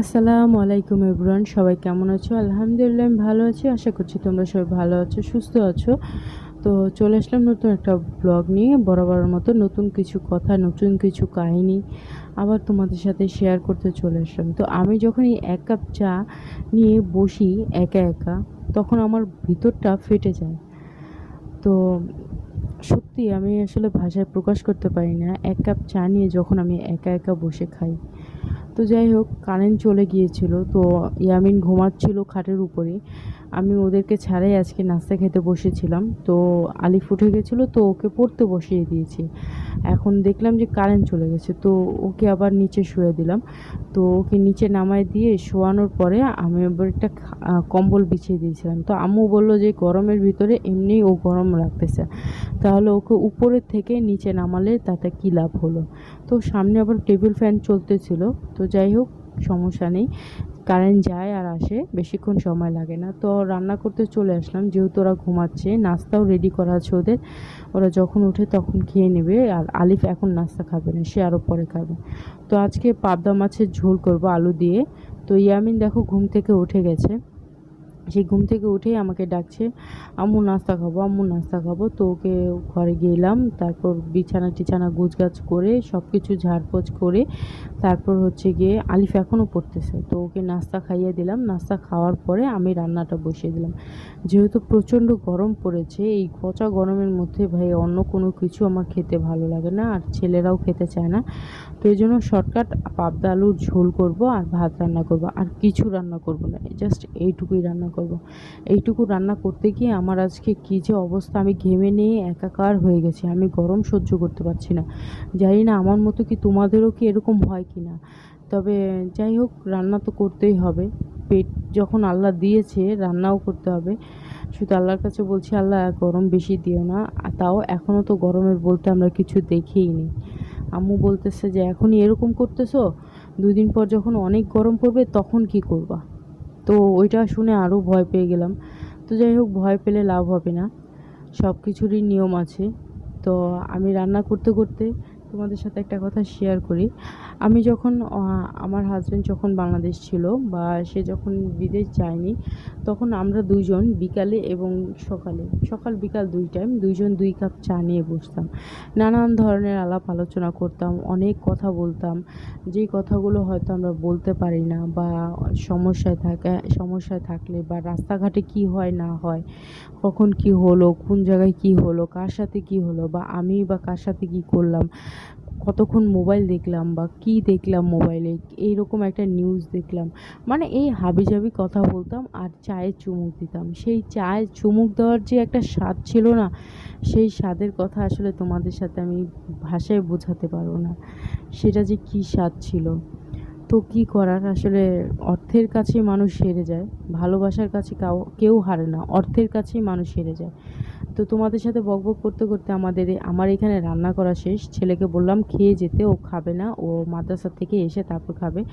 আসসালামু আলাইকুম এভরিওয়ান, সবাই কেমন আছো? আলহামদুলিল্লাহ আমি ভালো আছি, আশা করছি তোমরা সবাই ভালো আছো, সুস্থ আছো। তো চলে আসলাম নতুন একটা ব্লগ নিয়ে বরাবরের মতো নতুন কিছু কথা, নতুন কিছু কাহিনী আবার তোমাদের সাথে শেয়ার করতে চলে আসলাম। তো আমি যখন এই এক কাপ চা নিয়ে বসি একা একা, তখন আমার ভিতরটা ফেটে যায়। তো সত্যি আমি আসলে ভাষায় প্রকাশ করতে পারি না, এক কাপ চা নিয়ে যখন আমি একা একা বসে খাই তো যাই হোক কারেন্ট চলে গিয়েছিল তো ইয়ামিন ঘুমাচ্ছিল খাটের উপরে। আমি ওদেরকে ছাড়াই আজকে নাস্তা খেতে বসেছিলাম। তো আলিফ উঠে গেছিল, তো ওকে পড়তে বসিয়ে দিয়েছি। এখন দেখলাম যে কারেন্ট চলে গেছে, তো ওকে আবার নিচে শুয়ে দিলাম। তো ওকে নিচে নামায় দিয়ে শোয়ানোর পরে আমি আবার একটা কম্বল বিছিয়ে দিয়েছিলাম। তো আম্মু বলল যে গরমের ভিতরে এমনিই ও গরম রাখতেছে। তাহলে ওকে উপরের থেকে নিচে নামালে তাতে কী লাভ হলো? তো সামনে আবার টেবিল ফ্যান চলতেছিল। তো যাই হোক, সমস্যা নেই। কারেন্ট যায় আর আসে, বেশিক্ষণ সময় লাগে না। তো রান্না করতে চলে আসলাম, যেহেতু ওরা ঘুমাচ্ছে, নাস্তাও রেডি করা আছে ওদের। ওরা যখন উঠে তখন খেয়ে নেবে, আর আলিফ এখন নাস্তা খাবে না, সে আরও পরে খাবে। তো আজকে পাবদা মাছের ঝোল করব আলু দিয়ে। তো ইয়ামিন দেখো ঘুম থেকে উঠে গেছে। সেই ঘুম থেকে উঠেই আমাকে ডাকছে, আম্মু, নাস্তা খাব, আম্মু, নাস্তা খাব। তো ওকে ঘরে গেলাম তারপর বিছানা টিছানা গুছগাছ করে সব কিছু ঝাড়পোছ করে, তারপর হচ্ছে গিয়ে আলিফ এখনও পড়তেছে। তো ওকে নাস্তা খাইয়ে দিলাম, নাস্তা খাওয়ার পরে আমি রান্নাটা বসিয়ে দিলাম। যেহেতু প্রচণ্ড গরম পড়েছে, এই পচা গরমের মধ্যে ভাই অন্য কোনো কিছু আমার খেতে ভালো লাগে না, আর ছেলেরাও খেতে চায় না। তো এই জন্য শর্টকাট পাবদা আলুর ঝোল করব আর ভাত রান্না করব, আর কিছু রান্না করব না জাস্ট এইটুকুই রান্না করব। এইটুকু রান্না করতে গিয়ে আমার আজকে কী যে অবস্থা, আমি ঘেমে নিয়ে একাকার হয়ে গেছি, আমি গরম সহ্য করতে পারছি না। জানি না আমার মতো কি তোমাদেরও কি এরকম হয় কি না। তবে যাই হোক, রান্না তো করতেই হবে। পেট যখন আল্লাহ দিয়েছে, রান্নাও করতে হবে। শুধু আল্লাহর কাছে বলছি, আল্লাহ গরম বেশি দিও না। তাও এখনও তো গরমের বলতে আমরা কিছু দেখেই নি। আম্মু বলতেছে যে, এখনই এরকম করতেছো? দুদিন পর যখন অনেক গরম পড়বে, তখন কি করবা? তো ওইটা শুনে আরও ভয় পেয়ে গেলাম। তো যাই হোক, ভয় পেলে লাভ হবে না। সব কিছুরই নিয়ম আছে। তো আমি রান্না করতে করতে তোমাদের সাথে একটা কথা শেয়ার করি। আমি যখন আমার হাজব্যান্ড যখন বাংলাদেশ ছিল বা সে যখন বিদেশ যায়নি, তখন আমরা দুইজন বিকালে এবং সকালে, সকাল বিকাল দুই টাইম দুইজন দুই কাপ চা নিয়ে বসতাম। নানান ধরনের আলাপ আলোচনা করতাম, অনেক কথা বলতাম। যেই কথাগুলো হয়তো আমরা বলতে পারি না বা সমস্যায় থাকে, সমস্যায় থাকলে বা রাস্তাঘাটে কি হয় না হয়, কখন কি হলো, কোন জায়গায় কি হলো, কার সাথে কি হলো বা আমি বা কার সাথে কি করলাম কতক্ষণ মোবাইল দেখলাম বা কি দেখলাম মোবাইলে, এইরকম একটা নিউজ দেখলাম। মানে এই হাবিজাবি কথা বলতাম আর চায়ে চুমুক দিতাম। সেই চায়ে চুমুক দেওয়ার যে একটা স্বাদ ছিল না, সেই স্বাদের কথা আসলে তোমাদের সাথে আমি ভাষায় বোঝাতে পারব না। সেটা যে কী স্বাদ ছিল? তো কি করার? আসলে অর্থের কাছে মানুষ হেরে যায়। ভালোবাসার কাছে কাউ হারে না। অর্থের কাছেই মানুষ হেরে যায়। তো তোমাদের সাথে বকবক করতে করতে আমাদের, আমার এখানে রান্না করা শেষ। ছেলেকে বললাম খেয়ে যেতে, ও খাবে না। ও মাদ্রাসা থেকে এসে তারপর খাবে।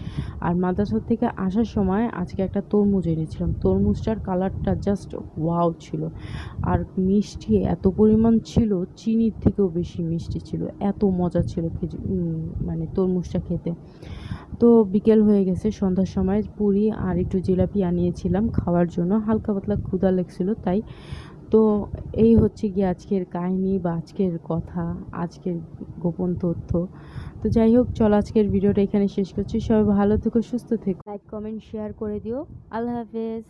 আর মাদ্রাসার থেকে আসার সময় আজকে একটা তরমুজ এনেছিলাম। তরমুজটার কালারটা জাস্ট ওয়াও ছিল। আর মিষ্টি এত পরিমাণ ছিল, চিনির থেকেও বেশি মিষ্টি ছিল। এত মজা ছিল মানে তরমুজটা খেতে। তো বিকেল হয়ে গেছে সন্ধ্যার সময়, পুরি আর একটু জিলাপি আনিয়েছিলাম খাওয়ার জন্য। হালকা পাতলা ক্ষুদা লেগছিল, তাই তো এই হচ্ছে কি আজকের কাহিনী বা আজকের কথা, আজকের গোপন তথ্য। তো যাই হোক, চলো আজকের ভিডিওটা এখানে শেষ করছি। সবাই ভালো থেকো, সুস্থ থেকো। লাইক কমেন্ট শেয়ার করে দিও। আল্লাহ হাফেজ।